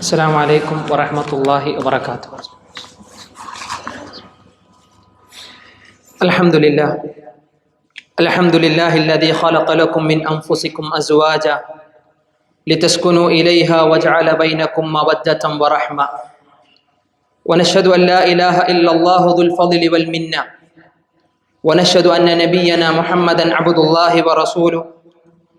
السلام عليكم ورحمة الله وبركاته. الحمد لله. الحمد لله الذي خلق لكم من أنفسكم أزواجا لتسكنوا إليها وجعل بينكم مودة ورحمة. ونشهد أن لا إله إلا الله ذو الفضل والمنة. ونشهد أن نبينا محمدا عبد الله ورسوله.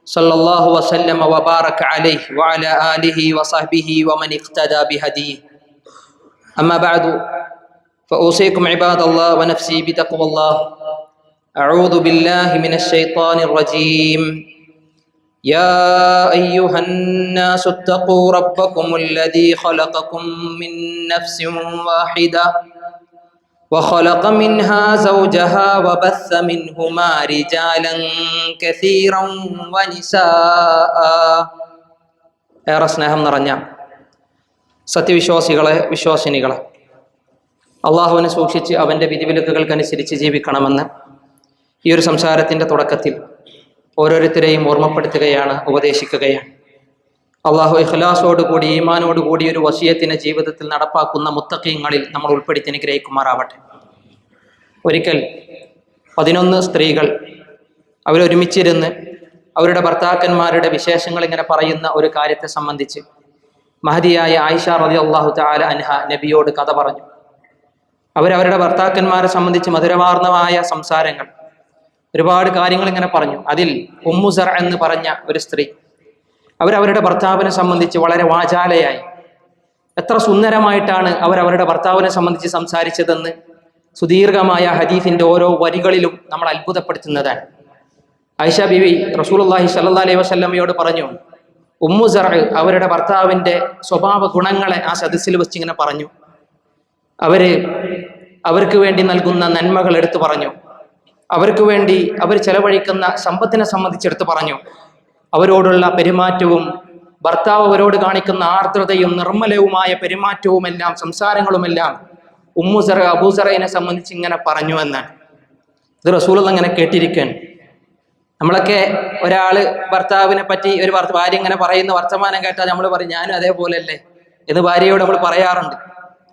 صلى الله وسلم وبارك عليه وعلى آله وصحبه ومن اقتدى بهديه. أما بعد فأوصيكم عباد الله ونفسي بتقوى الله. أعوذ بالله من الشيطان الرجيم. يا أيها الناس اتقوا ربكم الذي خلقكم من نفس واحدة. وخلق منها زوجها وبث منهما رجالا كثيرا ونساء ഏറെ സ്നേഹം നിറഞ്ഞ സത്യവിശ്വാസികളെ വിശ്വാസിനികളെ അള്ളാഹുവിനെ സൂക്ഷിച്ച് അവൻ്റെ വിധിവിലക്കുകൾക്കനുസരിച്ച് ജീവിക്കണമെന്ന് ഈ ഒരു സംസാരത്തിൻ്റെ തുടക്കത്തിൽ ഓരോരുത്തരെയും ഓർമ്മപ്പെടുത്തുകയാണ് ഉപദേശിക്കുകയാണ് അള്ളാഹു ഈമാനോട് കൂടി ഒരു വസീയത്തിനെ ജീവിതത്തിൽ നടപ്പാക്കുന്ന മുത്തക്കീങ്ങളിൽ നമ്മൾ ഉൾപ്പെടുത്തി അനുഗ്രഹിക്കുമാറാവട്ടെ. ഒരിക്കൽ പതിനൊന്ന് സ്ത്രീകൾ അവരൊരുമിച്ചിരുന്ന് അവരുടെ ഭർത്താക്കന്മാരുടെ വിശേഷങ്ങൾ ഇങ്ങനെ പറയുന്ന ഒരു കാര്യത്തെ സംബന്ധിച്ച് മഹതിയായ ആയിഷ റതി അള്ളാഹു താല അൻഹ നബിയോട് കഥ പറഞ്ഞു. അവരവരുടെ ഭർത്താക്കന്മാരെ സംബന്ധിച്ച് മധുരമാർന്നമായ സംസാരങ്ങൾ ഒരുപാട് കാര്യങ്ങൾ ഇങ്ങനെ പറഞ്ഞു. അതിൽ ഉമ്മുസർ എന്ന് പറഞ്ഞ ഒരു സ്ത്രീ അവരവരുടെ ഭർത്താവിനെ സംബന്ധിച്ച് വളരെ വാചാലയായി. എത്ര സുന്ദരമായിട്ടാണ് അവർ അവരുടെ ഭർത്താവിനെ സംബന്ധിച്ച് സംസാരിച്ചതെന്ന് സുദീർഘമായ ഹദീഫിന്റെ ഓരോ വരികളിലും നമ്മൾ അത്ഭുതപ്പെടുത്തുന്നതാണ്. ഐഷ ബിവി റസൂലുള്ളാഹി സ്വല്ലല്ലാഹി അലൈഹി വസല്ലമയോട് പറഞ്ഞു ഉമ്മു സർ അവരുടെ ഭർത്താവിന്റെ സ്വഭാവ ഗുണങ്ങളെ ആ സദസ്സിൽ വെച്ച് ഇങ്ങനെ പറഞ്ഞു. അവർ അവർക്ക് വേണ്ടി നൽകുന്ന നന്മകൾ എടുത്തു പറഞ്ഞു. അവർക്ക് വേണ്ടി അവർ ചെലവഴിക്കുന്ന സമ്പത്തിനെ സംബന്ധിച്ചെടുത്ത് പറഞ്ഞു. അവരോടുള്ള പെരുമാറ്റവും ഭർത്താവ് അവരോട് കാണിക്കുന്ന ആർദ്രതയും നിർമ്മലവുമായ പെരുമാറ്റവുമെല്ലാം സംസാരങ്ങളുമെല്ലാം ഉമ്മുസറ അബൂസറയിനെ സംബന്ധിച്ച് ഇങ്ങനെ പറഞ്ഞു എന്നാണ്. ഇത് റസൂൽ അങ്ങനെ കേട്ടിരിക്കാൻ നമ്മളൊക്കെ ഒരാൾ ഭർത്താവിനെ പറ്റി ഒരു ഭാര്യ ഇങ്ങനെ പറയുന്ന വർത്തമാനം കേട്ടാൽ നമ്മൾ പറയും ഞാനും അതേപോലെ അല്ലേ എന്ന് ഭാര്യയോട് നമ്മൾ പറയാറുണ്ട്.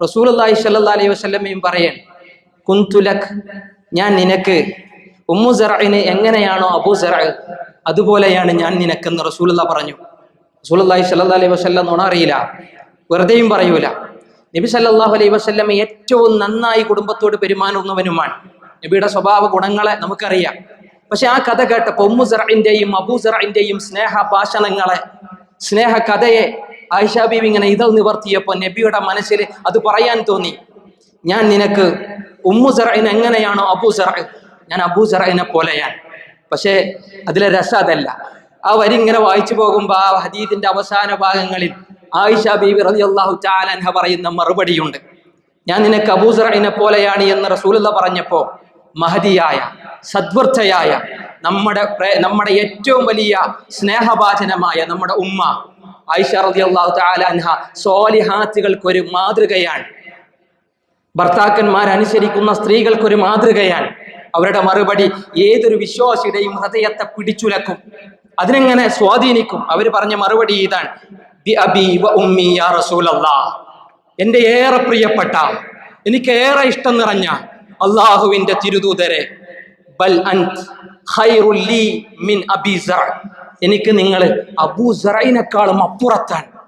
റസൂൽ അള്ളാഹി സല്ലാ അലൈഹി വസ്ലമയും പറയൻ കുന്തുലക് ഞാൻ നിനക്ക് ഉമ്മു സെറയിന് എങ്ങനെയാണോ അബൂ സെറ അതുപോലെയാണ് ഞാൻ നിനക്കെന്ന് റസൂലുള്ള പറഞ്ഞു. അള്ളാഹി സല്ലാ അലൈഹി വസ്ല്ലാം നുണ അറിയില്ല. വെറുതെയും പറയൂല. നബി സല്ലാഹു അലൈഹി വസ്ല്ലം ഏറ്റവും നന്നായി കുടുംബത്തോട് പെരുമാറുന്നവനുമാണ്. നബിയുടെ സ്വഭാവ ഗുണങ്ങളെ നമുക്കറിയാം. പക്ഷെ ആ കഥ കേട്ടപ്പോൾ ഉമ്മു സറിന്റെയും അബൂ സറിന്റെയും സ്നേഹ ഭാഷണങ്ങളെ സ്നേഹ കഥയെ ആയിഷ ബീവി ഇങ്ങനെ ഇതൾ നിവർത്തിയപ്പോൾ നബിയുടെ മനസ്സിൽ അത് പറയാൻ തോന്നി. ഞാൻ നിനക്ക് ഉമ്മു സറൈൻ എങ്ങനെയാണോ അബൂ സറ ഞാൻ അബൂ സറൈനെ പോലെയാണ്. പക്ഷേ അതിലെ രസം അതല്ല. ആ വരി ഇങ്ങനെ വായിച്ചു പോകുമ്പോൾ ആ ഹദീദിന്റെ അവസാന ഭാഗങ്ങളിൽ ആയിഷ ബീബി റബി അള്ളാഹു ചാലൻഹ പറയുന്ന മറുപടിയുണ്ട്. ഞാൻ നിനക്ക് അബൂസറിനെ പോലെയാണ് എന്ന് റസൂലുള്ള പറഞ്ഞപ്പോ മഹതിയായ സദ്വർത്ഥയായ നമ്മുടെ നമ്മുടെ ഏറ്റവും വലിയ സ്നേഹഭാചനമായ നമ്മുടെ ഉമ്മ ആയിഷ റളിയല്ലാഹു തആല അൻഹ സോലിഹാത്തുകൾക്കൊരു മാതൃകയാണ്. ഭർത്താക്കന്മാർ അനുസരിക്കുന്ന സ്ത്രീകൾക്കൊരു മാതൃകയാണ്. അവരുടെ മറുപടി ഏതൊരു വിശ്വാസിയുടെയും ഹൃദയത്തെ പിടിച്ചുലക്കും. അതിനെങ്ങനെ സ്വാധീനിക്കും? അവർ പറഞ്ഞ മറുപടി ഇതാണ്. എന്റെ ഏറെ പ്രിയപ്പെട്ട എനിക്ക് ഏറെ ഇഷ്ടം നിറഞ്ഞ അള്ളാഹുവിന്റെ തിരുദൂതരെ. ബൽ മിൻ എനിക്ക് നിങ്ങൾ അബൂ സറൈനേക്കാളും അപ്പുറത്താണ്.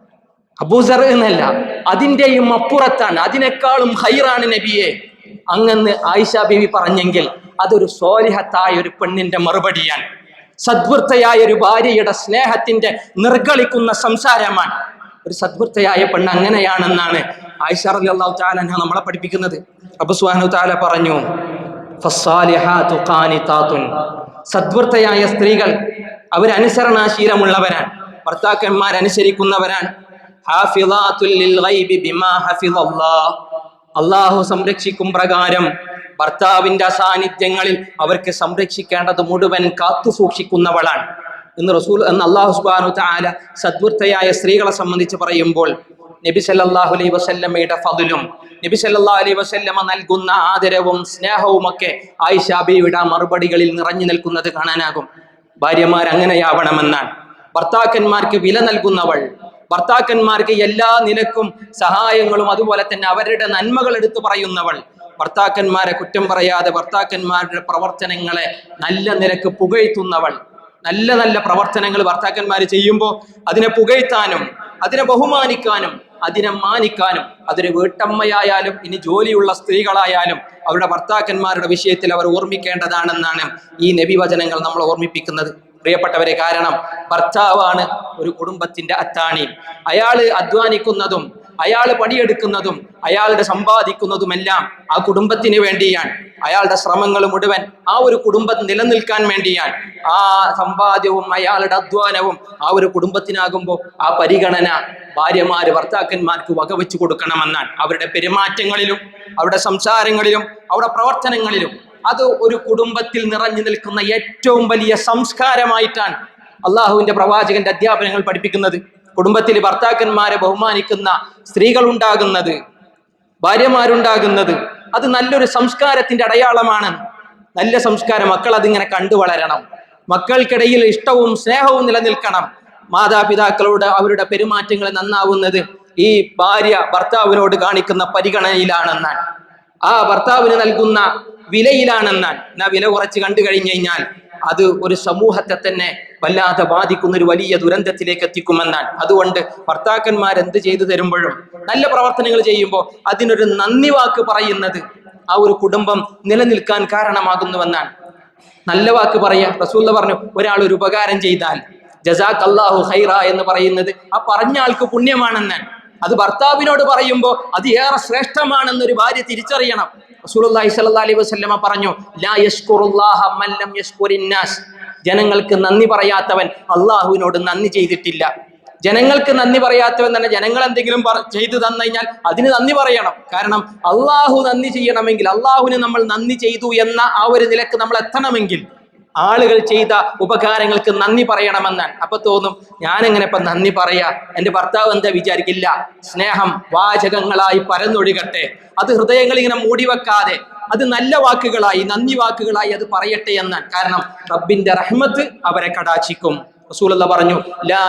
അബൂസർ എന്നല്ല അതിന്റെയും അപ്പുറത്താണ്. അതിനേക്കാളും ഹൈറാണ് നബിയെ. അങ്ങന്ന് ആയിഷ ബീവി പറഞ്ഞെങ്കിൽ അതൊരു സ്വാലിഹത്തായ ഒരു പെണ്ണിന്റെ മറുപടിയാണ്. സദ്വൃത്തയായ ഒരു ഭാര്യയുടെ സ്നേഹത്തിന്റെ നിർഗളിക്കുന്ന സംസാരമാണ്. ഒരു സദ്വൃത്തയായ പെണ്ണ് അങ്ങനെയാണെന്നാണ് ആയിഷ അൻഹ നമ്മളെ പഠിപ്പിക്കുന്നത്. അബു സുബ്ഹാനഹു താല പറഞ്ഞു സദ്വൃത്തയായ സ്ത്രീകൾ അവരനുസരണാശീലമുള്ളവരാണ്. ഭർത്താക്കന്മാർ അനുസരിക്കുന്നവരാണ് ഹാഫിളാത്തുൽ ബിമാ ഹഫിളല്ലാഹ്. അള്ളാഹു സംരക്ഷിക്കും പ്രകാരം ഭർത്താവിന്റെ സാന്നിധ്യങ്ങളിൽ അവർക്ക് സംരക്ഷിക്കേണ്ടത് മുഴുവൻ കാത്തു സൂക്ഷിക്കുന്നവളാണ്. ഇന്ന് റസൂൽ എന്ന് അള്ളാഹു സുബാനു താല സദ്വൃത്തയായ സ്ത്രീകളെ സംബന്ധിച്ച് പറയുമ്പോൾ നബി സല്ലാഹു അലൈ വസല്ലമ്മയുടെ ഫതിലും നബി സല്ലല്ലാഹു അലൈ വസല്ലമ്മ നൽകുന്ന ആദരവും സ്നേഹവും ഒക്കെ ആയിഷ മറുപടികളിൽ നിറഞ്ഞു നിൽക്കുന്നത് കാണാനാകും. ഭാര്യമാർ അങ്ങനെയാവണമെന്നാണ് ഭർത്താക്കന്മാർക്ക് വില നൽകുന്നവൾ ഭർത്താക്കന്മാർക്ക് എല്ലാ നിലക്കും സഹായങ്ങളും അതുപോലെ തന്നെ അവരുടെ നന്മകൾ എടുത്തു പറയുന്നവൾ. ഭർത്താക്കന്മാരെ കുറ്റം പറയാതെ ഭർത്താക്കന്മാരുടെ പ്രവർത്തനങ്ങളെ നല്ല നിലയ്ക്ക് പുകഴ്ത്തുന്നവൾ. നല്ല നല്ല പ്രവർത്തനങ്ങൾ ഭർത്താക്കന്മാർ ചെയ്യുമ്പോൾ അതിനെ പുകഴ്ത്താനും അതിനെ ബഹുമാനിക്കാനും അതിനെ മാനിക്കാനും അതൊരു വീട്ടമ്മയായാലും ഇനി ജോലിയുള്ള സ്ത്രീകളായാലും അവരുടെ ഭർത്താക്കന്മാരുടെ വിഷയത്തിൽ അവർ ഓർമ്മിക്കേണ്ടതാണെന്നാണ് ഈ നബിവചനങ്ങൾ നമ്മൾ ഓർമ്മിപ്പിക്കുന്നത്. പ്രിയപ്പെട്ടവരെ കാരണം ഭർത്താവാണ് ഒരു കുടുംബത്തിന്റെ അത്താണി. അയാൾ അധ്വാനിക്കുന്നതും അയാൾ പണിയെടുക്കുന്നതും അയാളുടെ സമ്പാദിക്കുന്നതുമെല്ലാം ആ കുടുംബത്തിന് വേണ്ടിയാണ്. അയാളുടെ ശ്രമങ്ങൾ മുഴുവൻ ആ ഒരു കുടുംബം നിലനിൽക്കാൻ വേണ്ടിയാണ്. ആ സമ്പാദ്യവും അയാളുടെ അധ്വാനവും ആ ഒരു കുടുംബത്തിനാകുമ്പോൾ ആ പരിഗണന ഭാര്യമാര് ഭർത്താക്കന്മാർക്ക് വകവെച്ചു കൊടുക്കണമെന്നാണ്. അവരുടെ പെരുമാറ്റങ്ങളിലും അവരുടെ സംസാരങ്ങളിലും അവരുടെ പ്രവർത്തനങ്ങളിലും അത് ഒരു കുടുംബത്തിൽ നിറഞ്ഞു നിൽക്കുന്ന ഏറ്റവും വലിയ സംസ്കാരമായിട്ടാണ് അള്ളാഹുവിന്റെ പ്രവാചകന്റെ അധ്യാപനങ്ങൾ പഠിപ്പിക്കുന്നത്. കുടുംബത്തിൽ ഭർത്താക്കന്മാരെ ബഹുമാനിക്കുന്ന സ്ത്രീകൾ ഉണ്ടാകുന്നത് ഭാര്യമാരുണ്ടാകുന്നത് അത് നല്ലൊരു സംസ്കാരത്തിന്റെ അടയാളമാണ്. നല്ല സംസ്കാരം മക്കൾ അതിങ്ങനെ കണ്ടു വളരണം. മക്കൾക്കിടയിൽ ഇഷ്ടവും സ്നേഹവും നിലനിൽക്കണം. മാതാപിതാക്കളോട് അവരുടെ പെരുമാറ്റങ്ങൾ നന്നാവുന്നത് ഈ ഭാര്യ ഭർത്താവിനോട് കാണിക്കുന്ന പരിഗണനയിലാണെന്നാണ്. ആ ഭർത്താവിന് നൽകുന്ന വിലയിലാണെന്നാൽ എന്നാ വില കുറച്ച് കണ്ടു കഴിഞ്ഞു കഴിഞ്ഞാൽ അത് ഒരു സമൂഹത്തെ തന്നെ വല്ലാതെ ബാധിക്കുന്ന ഒരു വലിയ ദുരന്തത്തിലേക്ക് എത്തിക്കുമെന്നാൽ അതുകൊണ്ട് ഭർത്താക്കന്മാർ എന്ത് ചെയ്തു തരുമ്പോഴും നല്ല പ്രവർത്തനങ്ങൾ ചെയ്യുമ്പോൾ അതിനൊരു നന്ദി വാക്ക് പറയുന്നത് ആ ഒരു കുടുംബം നിലനിൽക്കാൻ കാരണമാകുന്നുവെന്നാണ്. നല്ല വാക്ക് പറയാ റസൂല്ല പറഞ്ഞു ഒരാൾ ഒരു ഉപകാരം ചെയ്താൽ ജസാഖ് അള്ളാഹു ഹൈറ എന്ന് പറയുന്നത് ആ പറഞ്ഞ ആൾക്ക് പുണ്യമാണെന്നാണ്. അത് ഭർത്താവിനോട് പറയുമ്പോൾ അത് ഏറെ ശ്രേഷ്ഠമാണെന്നൊരു ഭാര്യ തിരിച്ചറിയണം. റസൂലുള്ളാഹി അലൈഹി വസല്ലമ പറഞ്ഞു ലാ ലം ജനങ്ങൾക്ക് നന്ദി പറയാത്തവൻ അള്ളാഹുവിനോട് നന്ദി ചെയ്തിട്ടില്ല. ജനങ്ങൾക്ക് നന്ദി പറയാത്തവൻ തന്നെ ജനങ്ങൾ എന്തെങ്കിലും ചെയ്തു തന്നു കഴിഞ്ഞാൽ അതിന് നന്ദി പറയണം. കാരണം അള്ളാഹു നന്ദി ചെയ്യണമെങ്കിൽ അള്ളാഹുവിന് നമ്മൾ നന്ദി ചെയ്തു എന്ന ആ ഒരു നിലയ്ക്ക് നമ്മൾ എത്തണമെങ്കിൽ ആളുകൾ ചെയ്ത ഉപകാരങ്ങൾക്ക് നന്ദി പറയണമെന്നാണ് അപ്പൊ തോന്നും ഞാൻ എങ്ങനെ ഇപ്പൊ നന്ദി പറയാ? എന്റെ ഭർത്താവ് എന്താ വിചാരിക്കില്ല? സ്നേഹം വാചകങ്ങളായി പരന്നൊഴുകട്ടെ. അത് ഹൃദയങ്ങൾ ഇങ്ങനെ മൂടി വെക്കാതെ അത് നല്ല വാക്കുകളായി നന്ദി വാക്കുകളായി അത് പറയട്ടെ എന്നാണ് കാരണം റബ്ബിന്റെ റഹ്മത്ത് അവരെ കടാച്ചിക്കും റസൂലുള്ള പറഞ്ഞു ഇലാ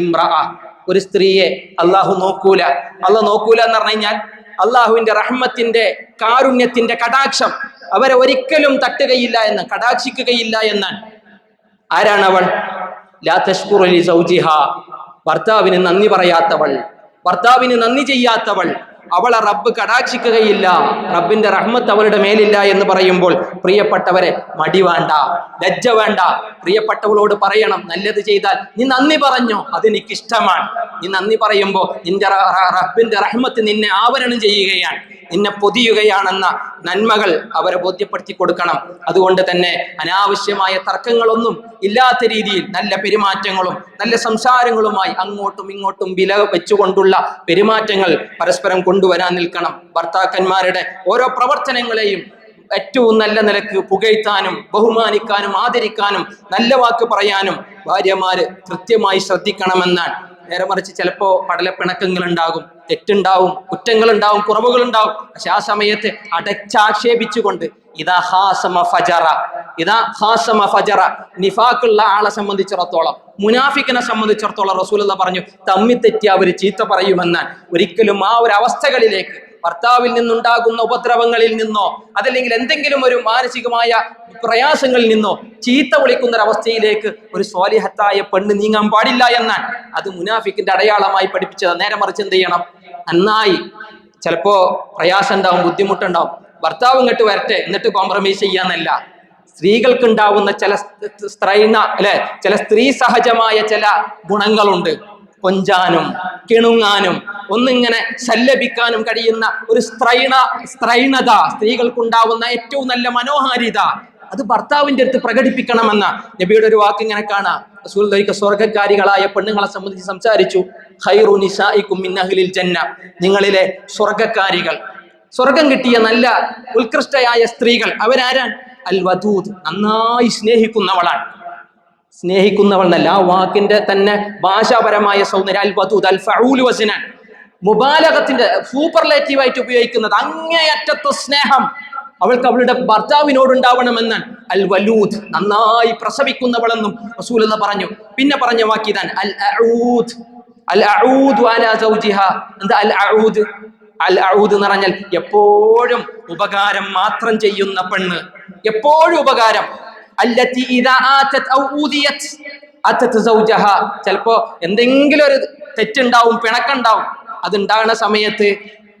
ഇംറാഅ ഒരു സ്ത്രീയെ അള്ളാഹു നോക്കൂല. അള്ളാഹ് നോക്കൂല എന്ന് പറഞ്ഞു കഴിഞ്ഞാൽ അള്ളാഹുവിന്റെ റഹ്മത്തിന്റെ കാരുണ്യത്തിന്റെ കടാക്ഷം അവരെ ഒരിക്കലും തട്ടുകയില്ല എന്ന് കടാക്ഷിക്കുകയില്ല എന്ന് ആരാണവൾ? സൗജിഹ. ഭർത്താവിന് നന്ദി പറയാത്തവൾ. ഭർത്താവിന് നന്ദി ചെയ്യാത്തവൾ. അവളെ റബ്ബ് കടാക്ഷിക്കുകയില്ല. റബ്ബിന്റെ റഹ്മത്ത് അവളുടെ മേലില്ല എന്ന് പറയുമ്പോൾ പ്രിയപ്പെട്ടവരെ മടി വേണ്ട ലജ്ജ വേണ്ട. പ്രിയപ്പെട്ടവളോട് പറയണം നല്ലത് ചെയ്താൽ നീ നന്ദി പറഞ്ഞോ? അത് ഇഷ്ടമാണ് നീ നന്ദി പറയുമ്പോൾ നിന്റെ റബ്ബിന്റെ റഹ്മത്ത് നിന്നെ ആവരണം ചെയ്യുകയാണ്. നിന്നെ പൊതിയുകയാണെന്ന നന്മകൾ അവരെ ബോധ്യപ്പെടുത്തി കൊടുക്കണം. അതുകൊണ്ട് തന്നെ അനാവശ്യമായ തർക്കങ്ങളൊന്നും ഇല്ലാത്ത രീതിയിൽ നല്ല പെരുമാറ്റങ്ങളും നല്ല സംസാരങ്ങളുമായി അങ്ങോട്ടും ഇങ്ങോട്ടും വില വെച്ചുകൊണ്ടുള്ള പെരുമാറ്റങ്ങൾ പരസ്പരം കൊണ്ടുവരാൻ നിൽക്കണം. ഭർത്താക്കന്മാരുടെ ഓരോ പ്രവർത്തനങ്ങളെയും ഏറ്റവും നല്ല നിലയ്ക്ക് പുകഴ്ത്താനും ബഹുമാനിക്കാനും ആദരിക്കാനും നല്ല വാക്ക് പറയാനും ഭാര്യമാര് കൃത്യമായി ശ്രദ്ധിക്കണമെന്നാണ് നേരെ മറിച്ച് ചിലപ്പോ പടലപ്പിണക്കങ്ങൾ ഉണ്ടാകും തെറ്റുണ്ടാവും കുറ്റങ്ങൾ ഉണ്ടാവും കുറവുകൾ ഉണ്ടാവും പക്ഷെ ആ സമയത്ത് അടച്ചാക്ഷേപിച്ചുകൊണ്ട് ഇതാ ഹാസമ ഫജറ ഇതാ ഹാസമ ഫജറ നിഫാക്കുള്ള ആളെ സംബന്ധിച്ചിടത്തോളം മുനാഫിക്കിനെ സംബന്ധിച്ചിടത്തോളം റസൂലുള്ള പറഞ്ഞു തമ്മി തെറ്റി അവർ ചീത്ത പറയുമെന്നാൽ ഒരിക്കലും ആ ഒരു അവസ്ഥകളിലേക്ക് ഭർത്താവിൽ നിന്നുണ്ടാകുന്ന ഉപദ്രവങ്ങളിൽ നിന്നോ അതല്ലെങ്കിൽ എന്തെങ്കിലും ഒരു മാനസികമായ പ്രയാസങ്ങളിൽ നിന്നോ ചീത്ത വിളിക്കുന്ന ഒരവസ്ഥയിലേക്ക് ഒരു സ്വാലിഹത്തായ പെണ്ണ് നീങ്ങാൻ പാടില്ല എന്നാൽ അത് മുനാഫിക്കിന്റെ അടയാളമായി പഠിപ്പിച്ചത്. നേരെ മറിച്ച് എന്ത് ചെയ്യണം? നന്നായി. ചിലപ്പോ പ്രയാസം ഉണ്ടാവും ബുദ്ധിമുട്ടുണ്ടാവും. ഭർത്താവ് ഇങ്ങോട്ട് വരട്ടെ എന്നിട്ട് കോംപ്രമൈസ് ചെയ്യാന്നല്ല. സ്ത്രീകൾക്ക് ഉണ്ടാവുന്ന ചില സ്ത്രൈണ അല്ലെ ചില സ്ത്രീ സഹജമായ ചില ഗുണങ്ങളുണ്ട്. കൊഞ്ചാനും കിണുങ്ങാനും ഒന്നിങ്ങനെ ശല്യപിക്കാനും കഴിയുന്ന ഒരു സ്ത്രൈണ സ്ത്രൈണത സ്ത്രീകൾക്കുണ്ടാവുന്ന ഏറ്റവും നല്ല മനോഹാരിത. അത് ഭർത്താവിന്റെ അടുത്ത് പ്രകടിപ്പിക്കണമെന്ന നബിയുടെ ഒരു വാക്ക് ഇങ്ങനെ കാണാം. റസൂൽ സ്വർഗക്കാരികളായ പെണ്ണുങ്ങളെ സംബന്ധിച്ച് സംസാരിച്ചു. ഹൈറു നിസായിക്കും ജന്ന. നിങ്ങളിലെ സ്വർഗക്കാരികൾ സ്വർഗം കിട്ടിയ നല്ല ഉത്കൃഷ്ടയായ സ്ത്രീകൾ അവരാരാൻ അൽ വധൂദ് നന്നായി സ്നേഹിക്കുന്നവളാണ്. സ്നേഹിക്കുന്നവൾ എന്നല്ല ആ വാക്കിന്റെ തന്നെ ഭാഷാപരമായ സൗന്ദര്യം. അൽ വധൂദ് അൽ ഫഊൽ വസ്നാൻ. മുബാലകത്തിന്റെ സൂപ്പർലേറ്റീവ് ആയിട്ട് ഉപയോഗിക്കുന്നത് അങ്ങേയറ്റത്തെ സ്നേഹം അവൾക്ക് അവളുടെ ഭർത്താവിനോടുണ്ടാവണമെന്ന് അൽ വലൂദ് നന്നായി പ്രസവിക്കുന്നവളെന്നും റസൂൽ എന്ന് പറഞ്ഞു. പിന്നെ പറഞ്ഞ വാക്കി താൻ അൽ അഊദ് അൽ അഊദ് സൗജിഹ. എന്താ അൽ അഊദ് അൽ അഊദ് എന്ന് പറഞ്ഞാൽ എപ്പോഴും ഉപകാരം മാത്രം ചെയ്യുന്ന പെണ്ണ്. എപ്പോഴും ഉപകാരം. ഇദാ ആതത് ചിലപ്പോ എന്തെങ്കിലും ഒരു തെറ്റുണ്ടാവും പിണക്കുണ്ടാവും. അതുണ്ടാകുന്ന സമയത്ത്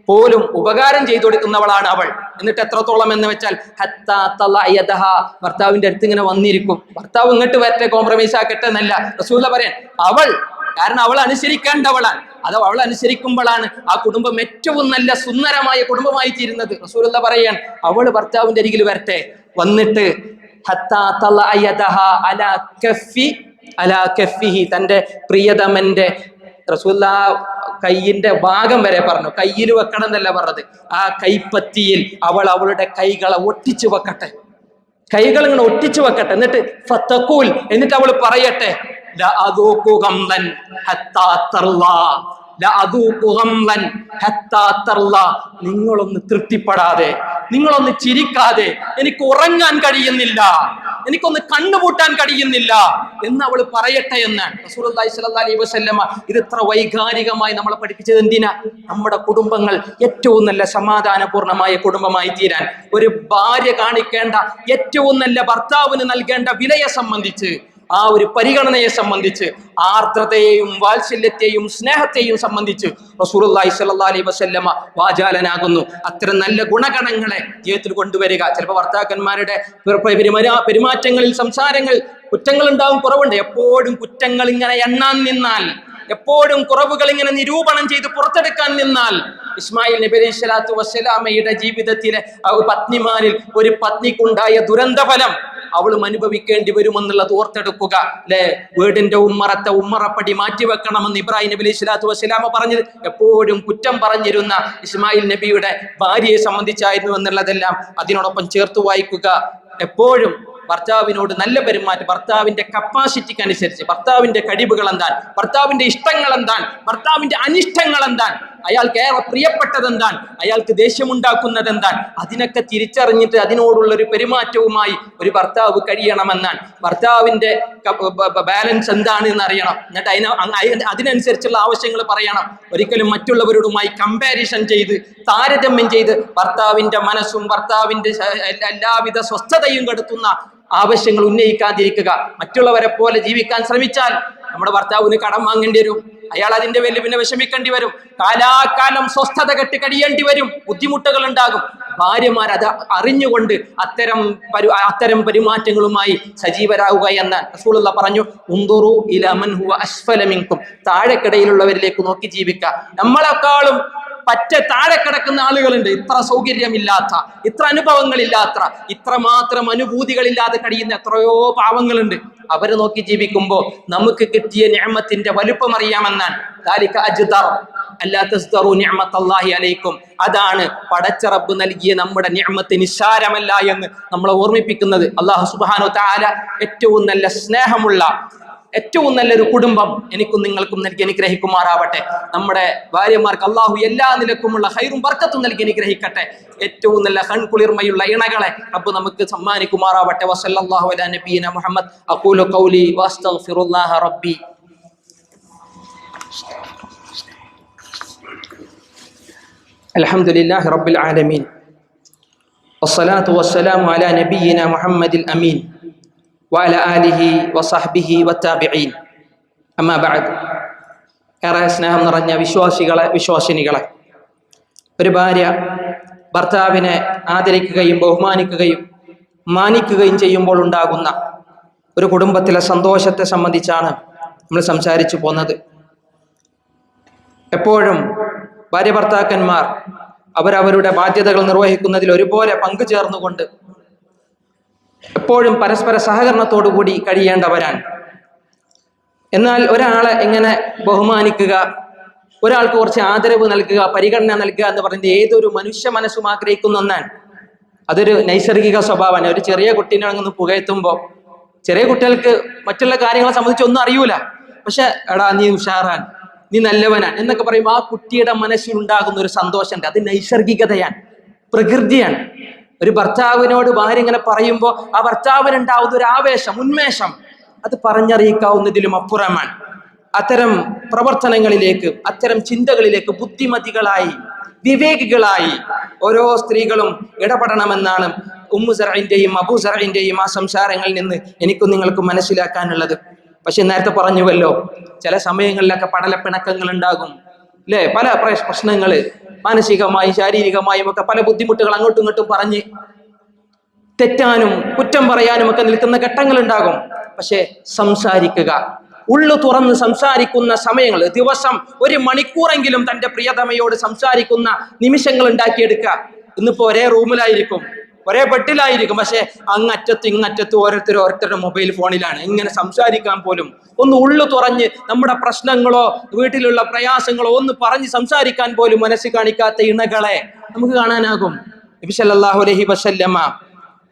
പോലും ഉപകാരം ചെയ്തു കൊടുക്കുന്നവളാണ് അവൾ. എന്നിട്ട് എത്രത്തോളം എന്ന് വെച്ചാൽ ഹത്താ തളഅയദഹ. ഭർത്താവിന്റെ അടുത്ത് ഇങ്ങനെ വന്നിരിക്കും. ഭർത്താവ് ഇങ്ങോട്ട് വരട്ടെ കോംപ്രമൈസ് ആക്കട്ടെ എന്നല്ല. റസൂല പറയാൻ അവൾ കാരണം അവൾ അനുസരിക്കേണ്ടവളാണ്. അത് അവൾ അനുസരിക്കുമ്പോഴാണ് ആ കുടുംബം ഏറ്റവും നല്ല സുന്ദരമായ കുടുംബമായി തീരുന്നത്. റസൂല പറയാൻ അവൾ ഭർത്താവിന്റെ അരികിൽ വരട്ടെ. വന്നിട്ട് തന്റെ പ്രിയതമന്റെ റസൂല്ല കയ്യിന്റെ ഭാഗം വരെ പറഞ്ഞു. കയ്യിൽ വെക്കണം എന്നല്ല പറഞ്ഞത്. ആ കൈപ്പത്തിയിൽ അവൾ അവളുടെ കൈകളെ ഒട്ടിച്ചു വെക്കട്ടെ. കൈകൾ ഇങ്ങനെ ഒട്ടിച്ചു വെക്കട്ടെ. എന്നിട്ട് ഫത്തക്കൂൽ എന്നിട്ട് അവൾ പറയട്ടെ നിങ്ങളൊന്ന് തൃപ്തിപ്പെടാതെ നിങ്ങളൊന്ന് ചിരിക്കാതെ എനിക്ക് ഉറങ്ങാൻ കഴിയുന്നില്ല എനിക്കൊന്ന് കണ്ണുപൂട്ടാൻ കഴിയുന്നില്ല എന്ന് അവൾ പറയട്ടെ എന്ന്. അലൈഹി വസല്ലമ ഇത് ഇത്ര വൈകാരികമായി നമ്മളെ പഠിപ്പിച്ചത് എന്തിനാ? നമ്മുടെ കുടുംബങ്ങൾ ഏറ്റവും നല്ല സമാധാനപൂർണമായ കുടുംബമായി തീരാൻ. ഒരു ഭാര്യ കാണിക്കേണ്ട ഏറ്റവും നല്ല ഭർത്താവിന് നൽകേണ്ട വിലയെ സംബന്ധിച്ച് ആ ഒരു പരിഗണനയെ സംബന്ധിച്ച് ആർദ്രതയെയും വാത്സല്യത്തെയും സ്നേഹത്തെയും സംബന്ധിച്ച് റസൂലുള്ളാഹി സ്വല്ലല്ലാഹി വസല്ലമ വാചാലനാകുന്നു. അത്ര നല്ല ഗുണഗണങ്ങളെ ജീവിതത്തിൽ കൊണ്ടുവരിക. ചിലപ്പോൾ ഭർത്താക്കന്മാരുടെ പെരുമാറ്റങ്ങളിൽ സംസാരങ്ങൾ കുറ്റങ്ങൾ ഉണ്ടാവും കുറവുണ്ട്. എപ്പോഴും കുറ്റങ്ങൾ ഇങ്ങനെ എണ്ണാൻ നിന്നാൽ എപ്പോഴും കുറവുകൾ ഇങ്ങനെ നിരൂപണം ചെയ്ത് പുറത്തെടുക്കാൻ നിന്നാൽ ഇസ്മായിൽ നബി അലൈഹി സ്വലാത്തു വസ്സലാമയുടെ ജീവിതത്തിലെ പത്നിമാരിൽ ഒരു പത്നിക്കുണ്ടായ ദുരന്തഫലം അവളും അനുഭവിക്കേണ്ടി വരുമെന്നുള്ളത് ഓർത്തെടുക്കുക. അല്ലെ വീടിന്റെ ഉമ്മറത്തെ ഉമ്മറപ്പടി മാറ്റിവെക്കണമെന്ന് ഇബ്രാഹിം നബി അലൈഹി സ്വലാത്തു വസ്സലാമ പറഞ്ഞത്. എപ്പോഴും കുറ്റം പറഞ്ഞിരുന്ന ഇസ്മായിൽ നബിയുടെ ഭാര്യയെ സംബന്ധിച്ചായിരുന്നു എന്നുള്ളതെല്ലാം അതിനോടൊപ്പം ചേർത്ത് വായിക്കുക. എപ്പോഴും ഭർത്താവിനോട് നല്ല പെരുമാറ്റം ഭർത്താവിന്റെ കപ്പാസിറ്റിക്ക് അനുസരിച്ച് ഭർത്താവിന്റെ കഴിവുകൾ എന്താണ്? ഭർത്താവിന്റെ ഇഷ്ടങ്ങൾ എന്താണ്? ഭർത്താവിന്റെ അനിഷ്ടങ്ങൾ എന്താണ്? അയാൾക്ക് ഏറെ പ്രിയപ്പെട്ടത് അയാൾക്ക് ദേഷ്യമുണ്ടാക്കുന്നത് എന്താണ് അതിനൊക്കെ തിരിച്ചറിഞ്ഞിട്ട് അതിനോടുള്ള ഒരു പെരുമാറ്റവുമായി ഒരു ഭർത്താവ് കഴിയണമെന്നാണ്. ഭർത്താവിന്റെ ബാലൻസ് എന്താണ് എന്ന് അറിയണം. എന്നിട്ട് അതിന് അതിനനുസരിച്ചുള്ള ആവശ്യങ്ങൾ പറയണം. ഒരിക്കലും മറ്റുള്ളവരോടുമായി കമ്പാരിസൺ ചെയ്ത് താരതമ്യം ചെയ്ത് ഭർത്താവിന്റെ മനസ്സും ഭർത്താവിന്റെ എല്ലാവിധ സ്വസ്ഥതയും കെടുത്തുന്ന ആവശ്യങ്ങൾ ഉന്നയിക്കാതിരിക്കുക. മറ്റുള്ളവരെ പോലെ ജീവിക്കാൻ ശ്രമിച്ചാൽ നമ്മുടെ ഭർത്താവിന് കടം വാങ്ങേണ്ടി വരും. അയാൾ അതിന്റെ പേരിൽ പിന്നെ വിഷമിക്കേണ്ടി വരും. കാലാകാലം സ്വസ്ഥത കെട്ടി കഴിയേണ്ടി വരും. ബുദ്ധിമുട്ടുകൾ ഉണ്ടാകും. ഭാര്യമാർ അത് അറിഞ്ഞുകൊണ്ട് അത്തരം പരു അത്തരം പെരുമാറ്റങ്ങളുമായി സജീവരാകുക എന്ന് റസൂലുള്ള പറഞ്ഞു ഉന്തുറു ഇലമൻ ഹുവ അസ്ഫല മിൻകും. താഴെക്കിടയിലുള്ളവരിലേക്ക് നോക്കി ജീവിക്കുക. നമ്മളെക്കാളും പറ്റ താഴെ കിടക്കുന്ന ആളുകളുണ്ട്. ഇത്ര സൗകര്യമില്ലാത്ത ഇത്ര അനുഭവങ്ങളില്ലാത്ത ഇത്ര മാത്രം അനുഭൂതികളില്ലാതെ കഴിയുന്ന എത്രയോ പാവങ്ങളുണ്ട്. അവരെ നോക്കി ജീവിക്കുമ്പോൾ നമുക്ക് കിട്ടിയ ഞാമത്തിന്റെ വലുപ്പം അറിയാമെന്നാണ്. ദാലിക അജ്ദർ. അലൈക്കും. അതാണ് പടച്ചറബ് നൽകിയ നമ്മുടെ ഞാമത്തിന് നിസ്സാരമല്ല എന്ന് നമ്മളെ ഓർമ്മിപ്പിക്കുന്നത്. അള്ളാഹു സുബാനോ തആല ഏറ്റവും നല്ല സ്നേഹമുള്ള ഏറ്റവും നല്ലൊരു കുടുംബം എനിക്കും നിങ്ങൾക്കും നൽകി അനുഗ്രഹിക്കുമാറാവട്ടെ നമ്മുടെ ഭാര്യമാർക്ക് അള്ളാഹു എല്ലാ നിലക്കുമുള്ള ഹൈറും ബർക്കത്തും നൽകി അനുഗ്രഹിക്കട്ടെ ഏറ്റവും നല്ല കൺകുളിർമയുള്ള ഇണകളെ റബ്ബ് നമുക്ക് സമ്മാനിക്കുമാറാവട്ടെ വസല്ലല്ലാഹു അലാ നബീന മുഹമ്മദ് അഖൂലു ഖൗലി വഅസ്തഗ്ഫിറുല്ലാഹ റബ്ബി الحمد لله رب العالمين والصلاة والسلام على نبينا محمد الأمين വഅല ആലിഹി വസഹ്ബിഹി വത്താബിഈൻ അമ്മാ ബഅദ് ഏറെ സ്നേഹം നിറഞ്ഞ വിശ്വാസികളെ വിശ്വാസിനികളെ ഒരു ഭാര്യ ഭർത്താവിനെ ആദരിക്കുകയും ബഹുമാനിക്കുകയും മാനിക്കുകയും ചെയ്യുമ്പോൾ ഉണ്ടാകുന്ന ഒരു കുടുംബത്തിലെ സന്തോഷത്തെ സംബന്ധിച്ചാണ് നമ്മൾ സംസാരിച്ചു പോന്നത് എപ്പോഴും ഭാര്യ ഭർത്താക്കന്മാർ അവരവരുടെ ബാധ്യതകൾ നിർവഹിക്കുന്നതിൽ ഒരുപോലെ പങ്കു ചേർന്നുകൊണ്ട് എപ്പോഴും പരസ്പര സഹകരണത്തോടുകൂടി കഴിയേണ്ടവരാണ്. എന്നാൽ ഒരാളെ എങ്ങനെ ബഹുമാനിക്കുക ഒരാൾക്ക് കുറച്ച് ആദരവ് നൽകുക പരിഗണന നൽകുക എന്ന് പറയുന്നത് ഏതൊരു മനുഷ്യ മനസ്സും ആഗ്രഹിക്കുന്ന ഒന്നാണ്. അതൊരു നൈസർഗിക സ്വഭാവമാണ്. ഒരു ചെറിയ കുട്ടീനെ അങ്ങ് പുകയത്തുമ്പോൾ ചെറിയ കുട്ടികൾക്ക് മറ്റുള്ള കാര്യങ്ങളെ സംബന്ധിച്ച് ഒന്നും അറിയൂല. പക്ഷെ എടാ നീ ഉഷാറാൻ നീ നല്ലവനാൻ എന്നൊക്കെ പറയുമ്പോൾ ആ കുട്ടിയുടെ മനസ്സിൽ ഉണ്ടാകുന്ന ഒരു സന്തോഷമുണ്ട്. അത് നൈസർഗികതയാണ്. പ്രകൃതിയാണ്. ഒരു ഭർത്താവിനോട് ഭാര്യ ഇങ്ങനെ പറയുമ്പോൾ ആ ഭർത്താവിനുണ്ടാവുന്ന ഒരു ആവേശം ഉന്മേഷം അത് പറഞ്ഞറിയിക്കാവുന്നതിലും അപ്പുറമാണ്. അത്തരം പ്രവർത്തനങ്ങളിലേക്ക് അത്തരം ചിന്തകളിലേക്ക് ബുദ്ധിമതികളായി വിവേകികളായി ഓരോ സ്ത്രീകളും ഇടപെടണമെന്നാണ് ഉമ്മു സറൈന്റെയും അബൂ സറൈന്റെയും ആ സംസാരങ്ങളിൽ നിന്ന് എനിക്കും നിങ്ങൾക്കും മനസ്സിലാക്കാനുള്ളത്. പക്ഷെ നേരത്തെ പറഞ്ഞുവല്ലോ ചില സമയങ്ങളിലൊക്കെ പടലപ്പിണക്കങ്ങൾ ഉണ്ടാകും. അല്ലേ പല പ്രശ്നങ്ങൾ മാനസികമായും ശാരീരികമായും ഒക്കെ പല ബുദ്ധിമുട്ടുകൾ അങ്ങോട്ടും ഇങ്ങോട്ടും പറഞ്ഞ് തെറ്റാനും കുറ്റം പറയാനും ഒക്കെ നിൽക്കുന്ന ഘട്ടങ്ങൾ ഉണ്ടാകും പക്ഷെ സംസാരിക്കുക. ഉള്ളു തുറന്ന് സംസാരിക്കുന്ന സമയങ്ങൾ ദിവസം ഒരു മണിക്കൂറെങ്കിലും തന്റെ പ്രിയതമയോട് സംസാരിക്കുന്ന നിമിഷങ്ങൾ ഉണ്ടാക്കിയെടുക്കുക. ഇന്നിപ്പോ ഒരേ റൂമിലായിരിക്കും. ഒരേ പെട്ടിലായിരിക്കും പക്ഷെ അങ്ങറ്റത്ത് ഇങ്ങറ്റത്ത് ഓരോരുത്തരും ഓരോരുത്തരുടെ മൊബൈൽ ഫോണിലാണ് ഇങ്ങനെ സംസാരിക്കാൻ പോലും ഒന്ന് ഉള്ളു തുറഞ്ഞ് നമ്മുടെ പ്രശ്നങ്ങളോ വീട്ടിലുള്ള പ്രയാസങ്ങളോ ഒന്ന് പറഞ്ഞ് സംസാരിക്കാൻ പോലും മനസ്സിൽ കാണിക്കാത്ത ഇണകളെ നമുക്ക് കാണാനാകും. നബി അലഹി വസല്ലമ്മ വസല്ലമ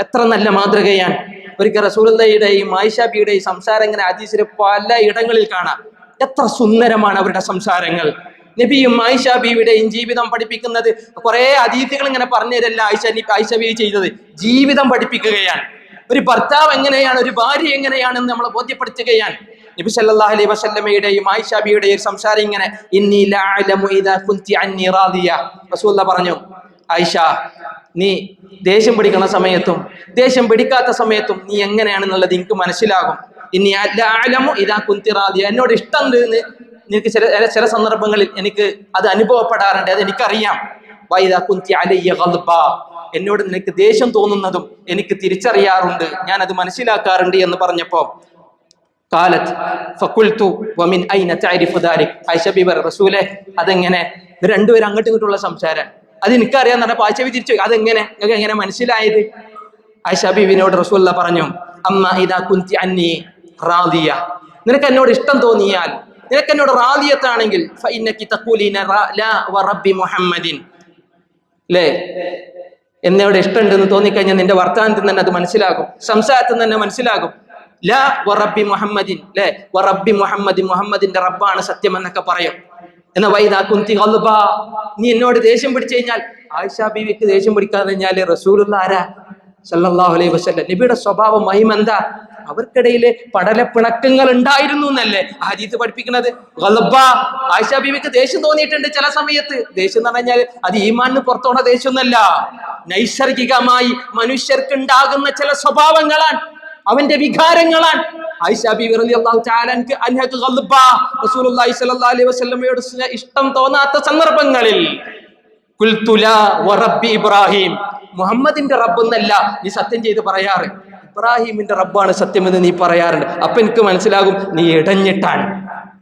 എത്ര നല്ല മാതൃകയാണ്. ഒരിക്കൽ റസൂലയുടെയും ആയിഷാബിയുടെയും സംസാരം ഇങ്ങനെ ഹദീസിൽ പല ഇടങ്ങളിൽ കാണാം. എത്ര സുന്ദരമാണ് അവരുടെ സംസാരങ്ങൾ. നബിയും ആയിഷ ബീവിയുടെയും ജീവിതം പഠിപ്പിക്കുന്നത് കുറെ അതീതികൾ ഇങ്ങനെ പറഞ്ഞു തരല്ല ആയിഷ ആയിഷ ബീവി ചെയ്തത്. ജീവിതം പഠിപ്പിക്കുകയാണ്. ഒരു ഭർത്താവ് എങ്ങനെയാണ് ഒരു ഭാര്യ എങ്ങനെയാണെന്ന് നമ്മളെ ബോധ്യപ്പെടുത്തുകയാണ്. നബി സല്ലല്ലാഹു അലൈഹി വസല്ലമയുടെയും ആയിഷ ബീവിയുടെയും സംസാരം ഇങ്ങനെ ഇന്നി ലഅലമു ഇദാ കുൻതി അന്നി റാദിയ. റസൂലുള്ള പറഞ്ഞു ആയിഷ നീ ദേഷ്യം പിടിക്കുന്ന സമയത്തും ദേഷ്യം പിടിക്കാത്ത സമയത്തും നീ എങ്ങനെയാണെന്നുള്ളത് എനിക്ക് മനസ്സിലാകും. ഇനി അല്ലാലമു ഇതാ കുന്തിറാദി എന്നോട് ഇഷ്ടം എന്ന് നിനക്ക് ചില ചില സന്ദർഭങ്ങളിൽ എനിക്ക് അത് അനുഭവപ്പെടാറുണ്ട് അത് എനിക്കറിയാം. വൈദാ കുന്തി അലയ്യ ഗൽബ എന്നോട് നിനക്ക് ദേഷ്യം തോന്നുന്നതും എനിക്ക് തിരിച്ചറിയാറുണ്ട്. ഞാൻ അത് മനസ്സിലാക്കാറുണ്ട് എന്ന് പറഞ്ഞപ്പോ കാലത്ത് ഫക്കുൽത്തു വമിൻ ഐന തഅരിഫു ദാലിക്. ആയിഷ ബീബർ റസൂലെ അതെങ്ങനെ? രണ്ടുപേരും അങ്ങോട്ടും ഇങ്ങോട്ടുള്ള സംസാരം. അത് എനിക്കറിയാൻ പറഞ്ഞ പാച്ചവി തിരിച്ചു അതെങ്ങനെ? നിങ്ങൾക്ക് എങ്ങനെ മനസ്സിലായത്? ആയിഷ റസൂല്ല പറഞ്ഞു അമ്മ ഇതാ കുന്തി അന്നി റാദിയ. നിനക്ക് എന്നോട് ഇഷ്ടം തോന്നിയാൽ നിനക്ക് എന്നോട് റാദിയത്താണെങ്കിൽ മുഹമ്മദിൻ. അല്ലേ എന്നോട് ഇഷ്ടമുണ്ടെന്ന് തോന്നിക്കഴിഞ്ഞാൽ നിന്റെ വർത്തമാനത്തിൽ തന്നെ അത് മനസ്സിലാകും. സംസാരത്തിൽ തന്നെ മനസ്സിലാകും. ലാ വറബി മുഹമ്മദിൻ. അല്ലേ വറബി മുഹമ്മദിൻ മുഹമ്മദിന്റെ റബ്ബാണ് സത്യം എന്നൊക്കെ പറയും. എന്ന വൈദാ കുന്തി ഗൾബ നീ എന്നോട് ദേഷ്യം പിടിച്ചു കഴിഞ്ഞാൽ ആയിഷ ബീവിക്ക് ദേഷ്യം പിടിക്കാതെ കഴിഞ്ഞാൽ റസൂലുള്ള ആരാ? സല്ലല്ലാഹു അലൈഹി വസല്ലം. നബിയുടെ സ്വഭാവം മഹിമ എന്താ? അവർക്കിടയിലെ പടലപ്പിണക്കങ്ങൾ ഉണ്ടായിരുന്നു എന്നല്ലേ ഹരീത്ത് പഠിപ്പിക്കുന്നത്? ഗൾബ ആയിഷ ബീവിക്ക് ദേഷ്യം തോന്നിയിട്ടുണ്ട് ചില സമയത്ത്. ദേഷ്യം എന്ന് പറഞ്ഞാൽ അത് ഈമാനിന് പുറത്തോണ ദേഷ്യമൊന്നല്ല നൈസർഗികമായി മനുഷ്യർക്ക് ഉണ്ടാകുന്ന ചില സ്വഭാവങ്ങളാണ്. അവന്റെ വികാരങ്ങളാണ് ഇഷ്ടം തോന്നാത്ത സന്ദർഭങ്ങളിൽ ഇബ്രാഹിം. മുഹമ്മദിന്റെ റബ്ബ് എന്നല്ല നീ സത്യം ചെയ്ത് പറയാറ്. ഇബ്രാഹിമിന്റെ റബ്ബാണ് സത്യമെന്ന് നീ പറയാറുണ്ട്. അപ്പൊ എനിക്ക് മനസ്സിലാകും നീ ഇടഞ്ഞിട്ടാണ്.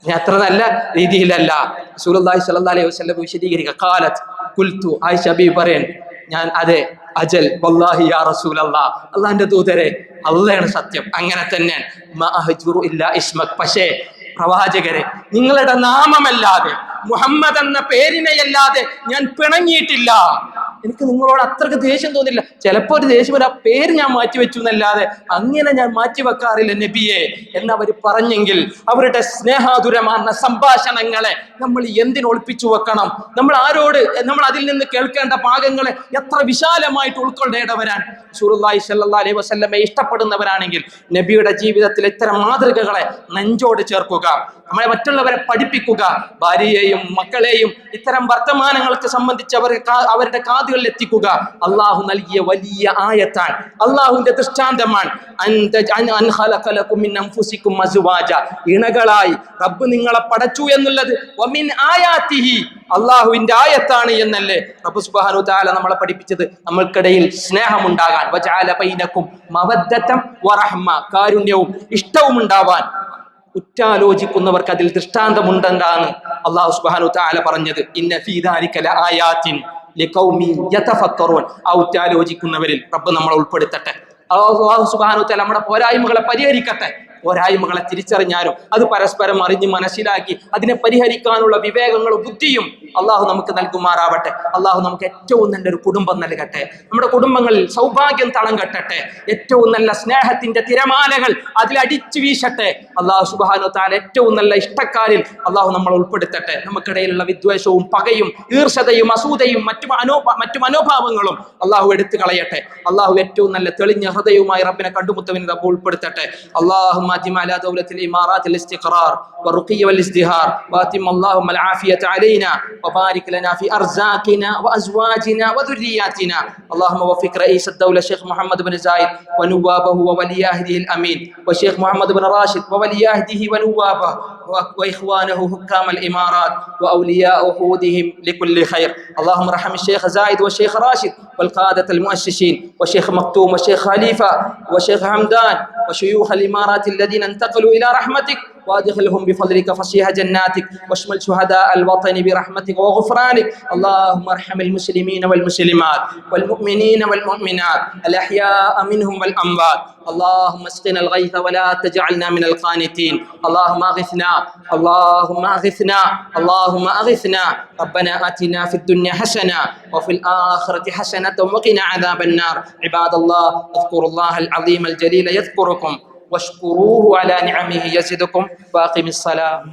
നീ അത്ര നല്ല രീതിയിലല്ല. റസൂലുള്ളാഹി സ്വല്ലല്ലാഹു അലൈഹി വസല്ലം വിശദീകരിക്കുക. കാലത്ത് കുൽത്തു ആയിഷ ബീവി പറയൻ ഞാൻ അതെ അജൽ വല്ലാഹി യാ റസൂൽ അല്ലാ അള്ളാന്റെ ദൂതരെ അള്ളയാണ് സത്യം. അങ്ങനെ തന്നെ ഇല്ലാ ഇസ്മക്. പക്ഷേ പ്രവാചകരെ നിങ്ങളുടെ നാമമല്ലാതെ മുഹമ്മദ് എന്ന പേരിനെയല്ലാതെ ഞാൻ പിണങ്ങിയിട്ടില്ല. എനിക്ക് നിങ്ങളോട് അത്രയ്ക്ക് ദേഷ്യം തോന്നില്ല. ചിലപ്പോൾ ഒരു ദേഷ്യം ഒരു ആ പേര് ഞാൻ മാറ്റി വെച്ചു എന്നല്ലാതെ അങ്ങനെ ഞാൻ മാറ്റി വെക്കാറില്ല നബിയെ എന്നവർ പറഞ്ഞെങ്കിൽ അവരുടെ സ്നേഹാതുരമാർന്ന സംഭാഷണങ്ങളെ നമ്മൾ എന്തിന് ഒളിപ്പിച്ചു വെക്കണം? നമ്മൾ ആരോട് നമ്മൾ അതിൽ നിന്ന് കേൾക്കേണ്ട ഭാഗങ്ങളെ എത്ര വിശാലമായിട്ട് ഉൾക്കൊള്ളേണ്ടവരാൻ സുറുല്ലായി സല്ലാ അലൈഹി വസ്ല്ലമെ ഇഷ്ടപ്പെടുന്നവരാണെങ്കിൽ നബിയുടെ ജീവിതത്തിൽ ഇത്തരം മാതൃകകളെ നെഞ്ചോട് ചേർക്കുക. നമ്മളെ മറ്റുള്ളവരെ പഠിപ്പിക്കുക. ഭാര്യയെയും മക്കളെയും ഇത്തരം വർത്തമാനങ്ങൾക്ക് സംബന്ധിച്ച് അവർ അവരുടെ കാതുകളിൽ എത്തിക്കുക. അള്ളാഹു നൽകിയ വലിയ ആയത്താണ്. അള്ളാഹുവിന്റെ ദൃഷ്ടാന്തമാണ്. ഇണകളായി റബ്ബ് നിങ്ങളെ പടച്ചു എന്നുള്ളത്. അള്ളാഹുവിന്റെ ആയത്താണ് എന്നല്ലേ റബ്ബു സുബാനു താല നമ്മളെ പഠിപ്പിച്ചത്. നമ്മൾക്കിടയിൽ സ്നേഹമുണ്ടാകാൻ. കാരുണ്യവും ഇഷ്ടവും ഉണ്ടാവാൻ ഉറ്റാലോചിക്കുന്നവർക്ക് അതിൽ ദൃഷ്ടാന്തമുണ്ടെന്നാണ് അള്ളാഹു സുബാനു താല പറഞ്ഞത്. ഇന്ന ഫീ ആയാത്തിൻ ആ ഉറ്റാലോചിക്കുന്നവരിൽ റബ്ബ് നമ്മളെ ഉൾപ്പെടുത്തട്ടെ. അള്ളാഹു സുബാനു താല നമ്മുടെ പോരായ്മകളെ പരിഹരിക്കട്ടെ. പോരായ്മകളെ തിരിച്ചറിഞ്ഞാലും അത് പരസ്പരം അറിഞ്ഞ് മനസ്സിലാക്കി അതിനെ പരിഹരിക്കാനുള്ള വിവേകങ്ങളും ബുദ്ധിയും അള്ളാഹു നമുക്ക് നൽകുമാറാവട്ടെ. അള്ളാഹു നമുക്ക് ഏറ്റവും നല്ല ഒരു കുടുംബം നൽകട്ടെ. നമ്മുടെ കുടുംബങ്ങളിൽ സൗഭാഗ്യം തളം കെട്ടട്ടെ. ഏറ്റവും നല്ല സ്നേഹത്തിന്റെ തിരമാലകൾ അതിലടിച്ചു വീശട്ടെ. അള്ളാഹു സുബാനു താൻ ഏറ്റവും നല്ല ഇഷ്ടക്കാരിൽ അള്ളാഹു നമ്മൾ ഉൾപ്പെടുത്തട്ടെ. നമുക്കിടയിലുള്ള വിദ്വേഷവും പകയും ഈർഷതയും അസൂതയും മറ്റു മനോഭാ മറ്റു മനോഭാവങ്ങളും അള്ളാഹു എടുത്തു കളയട്ടെ. അള്ളാഹു ഏറ്റവും നല്ല തെളിഞ്ഞ ഹൃദയവുമായി റബ്ബിനെ കണ്ടുമുത്തവിനെ ഉൾപ്പെടുത്തട്ടെ. അള്ളാഹു على دولة الإمارات الاستقرار والرقي والازدهار وأتم اللهم العافية علينا وبارك لنا في أرزاقنا وأزواجنا وذرياتنا. اللهم وفق رئيس الدولة الشيخ محمد بن زايد ونوابه وولي عهده الأمين والشيخ محمد بن راشد وولي عهده ونوابه وإخوانه حكام الإمارات وأولياء عهودهم لكل خير. اللهم ارحم الشيخ زايد والشيخ راشد والقادة المؤسسين والشيخ مكتوم والشيخ خليفة والشيخ حمدان وشيوخ الإمارات الذين انتقلوا إلى رحمتك وأدخلهم بفضلك فصيح جناتك واشمل شهداء الوطن برحمتك وغفرانك. اللهم ارحم المسلمين والمسلمات والمؤمنين والمؤمنات الأحياء منهم والأموات. اللهم اسقنا الغيث ولا تجعلنا من القانتين. اللهم أغثنا اللهم أغثنا اللهم أغثنا. ربنا آتنا في الدنيا حسنة وفي الآخرة حسنة وقنا عذاب النار. عباد الله اذكروا الله العظيم الجليل يذكركم. واشكروه على نعمه يزدكم. واقم الصلاة.